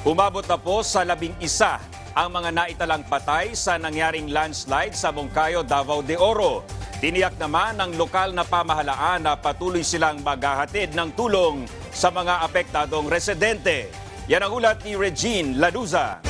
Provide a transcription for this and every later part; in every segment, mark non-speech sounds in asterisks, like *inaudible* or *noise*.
Umabot na po sa labing isa ang mga naitalang patay sa nangyaring landslide sa Moncayo, Davao de Oro. Tiniyak naman ng lokal na pamahalaan na patuloy silang maghahatid ng tulong sa mga apektadong residente. Yan ang ulat ni Regine Laduza.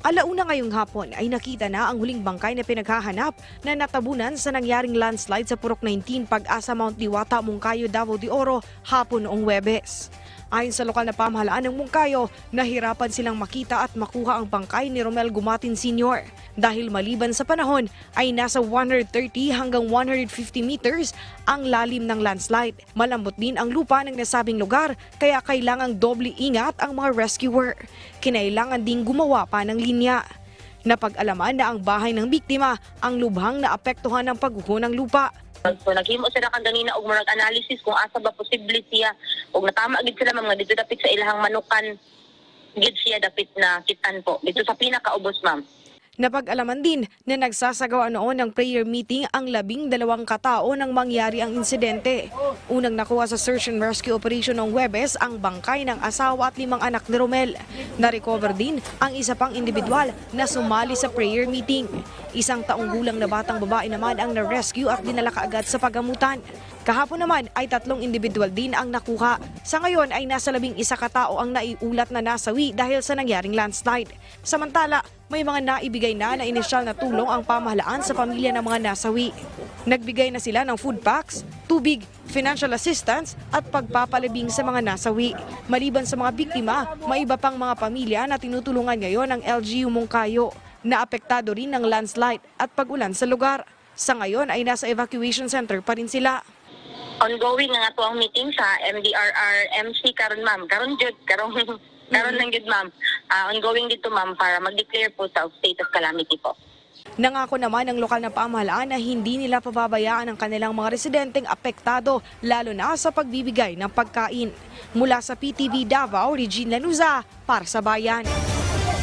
Alauna ngayong hapon ay nakita na ang huling bangkay na pinaghahanap na natabunan sa nangyaring landslide sa Purok 19 Pag-asa Mount Diwata, Moncayo, Davao de Oro hapon noong Webes. Ayon sa lokal na pamahalaan ng Moncayo, nahirapan silang makita at makuha ang bangkay ni Romel Gumatin Sr. Dahil maliban sa panahon ay nasa 130 hanggang 150 meters ang lalim ng landslide. Malambot din ang lupa ng nasabing lugar kaya kailangang doble ingat ang mga rescuer. Kinailangan ding gumawa pa ng linya. Napag-alaman na ang bahay ng biktima ang lubhang naapektuhan ng pagguho ng lupa. So naghimo sila kang ganina og murag analysis kung asa ba posible siya og natama gid sila mga dito dapit sa ilahang manukan gid siya dapit na kitan po dito sa pinakaubos ma'am. Napag-alaman din na nagsasagawa noon ng prayer meeting ang labing dalawang katao nang mangyari ang insidente. Unang nakuha sa search and rescue operation ng Webes ang bangkay ng asawa at limang anak ni Romel. Na-recover din ang isa pang individual na sumali sa prayer meeting. Isang taong gulang na batang babae naman ang na-rescue at dinala kaagad sa pagamutan. Kahapon naman ay tatlong individual din ang nakuha. Sa ngayon ay nasa labing isa katao ang naiulat na nasawi dahil sa nangyaring landslide. Samantala, may mga naibigay na na inisyal na tulong ang pamahalaan sa pamilya ng mga nasawi. Nagbigay na sila ng food packs, tubig, financial assistance at pagpapalibing sa mga nasawi. Maliban sa mga biktima, may iba pang mga pamilya na tinutulungan ngayon ng LGU Mongkayo na apektado rin ng landslide at pag-ulan sa lugar. Sa ngayon ay nasa evacuation center pa rin sila. Ongoing nga ato ang meeting sa MDRR MC karon ma'am. Karon jud karon *laughs* karon lang jud ma'am. Ah, ongoing dito ma'am para mag-declare po sa state of calamity po. Nangako naman ng lokal na pamahalaan na hindi nila pababayaan ang kanilang mga residenteng apektado lalo na sa pagbibigay ng pagkain. Mula sa PTV Davao, Regine Lanuza para sa Bayan.